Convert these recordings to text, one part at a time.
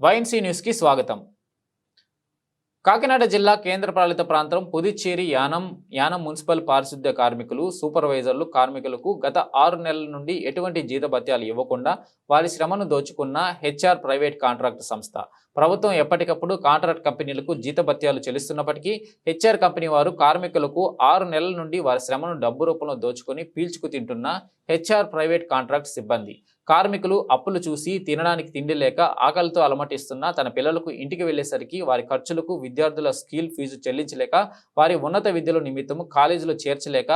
YNC న్యూస్కి స్వాగతం. కాకినాడ జిల్లా కేంద్రపాలిత ప్రాంతం పుదుచ్చేరి యానం యానం మున్సిపల్ పారిశుద్ధ్య కార్మికులు సూపర్వైజర్లు కార్మికులకు గత ఆరు నెలల నుండి ఎటువంటి జీతభత్యాలు ఇవ్వకుండా వారి శ్రమను దోచుకున్న హెచ్ఆర్ ప్రైవేట్ కాంట్రాక్ట్ సంస్థ. ప్రభుత్వం ఎప్పటికప్పుడు కాంట్రాక్ట్ కంపెనీలకు జీతభత్యాలు చెల్లిస్తున్నప్పటికీ హెచ్ఆర్ కంపెనీ వారు కార్మికులకు ఆరు నెలల నుండి వారి శ్రమను డబ్బు రూపంలో దోచుకొని పీల్చుకు తింటున్న హెచ్ఆర్ ప్రైవేట్ కాంట్రాక్ట్ సిబ్బంది. కార్మికులు అప్పులు చూసి తినడానికి తిండి లేక ఆకలితో అలమటిస్తున్న తన పిల్లలకు ఇంటికి వెళ్ళేసరికి వారి ఖర్చులకు విద్యార్థుల స్కీల్ ఫీజు చెల్లించలేక వారి ఉన్నత విద్యల నిమిత్తం కాలేజీలో చేర్చలేక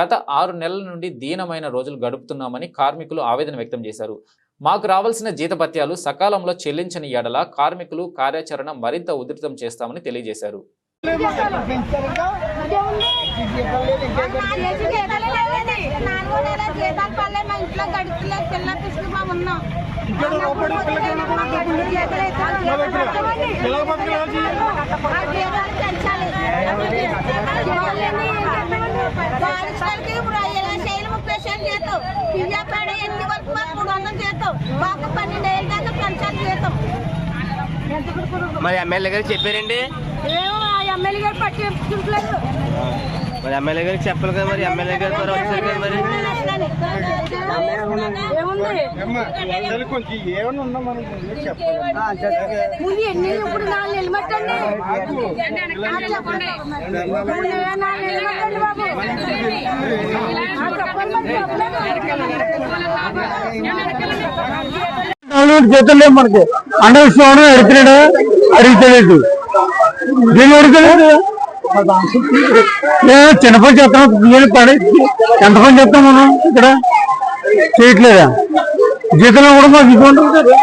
గత ఆరు నెలల నుండి దీనమైన రోజులు గడుపుతున్నామని కార్మికులు ఆవేదన వ్యక్తం చేశారు. మాకు రావాల్సిన జీతభత్యాలు సకాలంలో చెల్లించని ఎడల కార్మికులు కార్యాచరణ మరింత ఉధృతం చేస్తామని తెలియజేశారు. ఎన్ని వరకు మూడు వందలు చేతాం మాకు పన్నెండు ఏళ్ళ దాకా పెంచాలి చేతాం మరి ఎమ్మెల్యే గారికి చెప్పారండి ఏమో ఆ ఎమ్మెల్యే గారు మరి ఎమ్మెల్యే గారికి చెప్పాలి కదా మరి ఎమ్మెల్యే గారి ద్వారా వచ్చారు కదా మరి ముందు చెప్పాలి ముందు ఎన్ని ఇప్పుడు నాలుగు నెలలు మట్టండి మనకి అండర్ స్టోన్ ఎడుతున్నాడు అడుగుతలేదు దీన్ని అడుగుతలేదు చిన్న పని చేస్తాం ఎంత పని చేస్తాం మనం ఇక్కడ? చేయట్లేదా జీతంలో కూడా మాకు ఇబ్బంది ఉంటుంది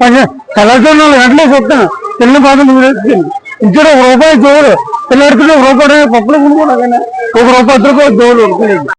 పని కలర్తో నాలుగు గంటలే చెప్తాను పిల్లల బాధ ఇక్కడ ఒక రూపాయి జోడు పిల్లడికి ఒక రూపాయి పప్పులు కొనుక్కున్నా కానీ ఒక రూపాయి ఇద్దరు జోడు ఉడకలేదు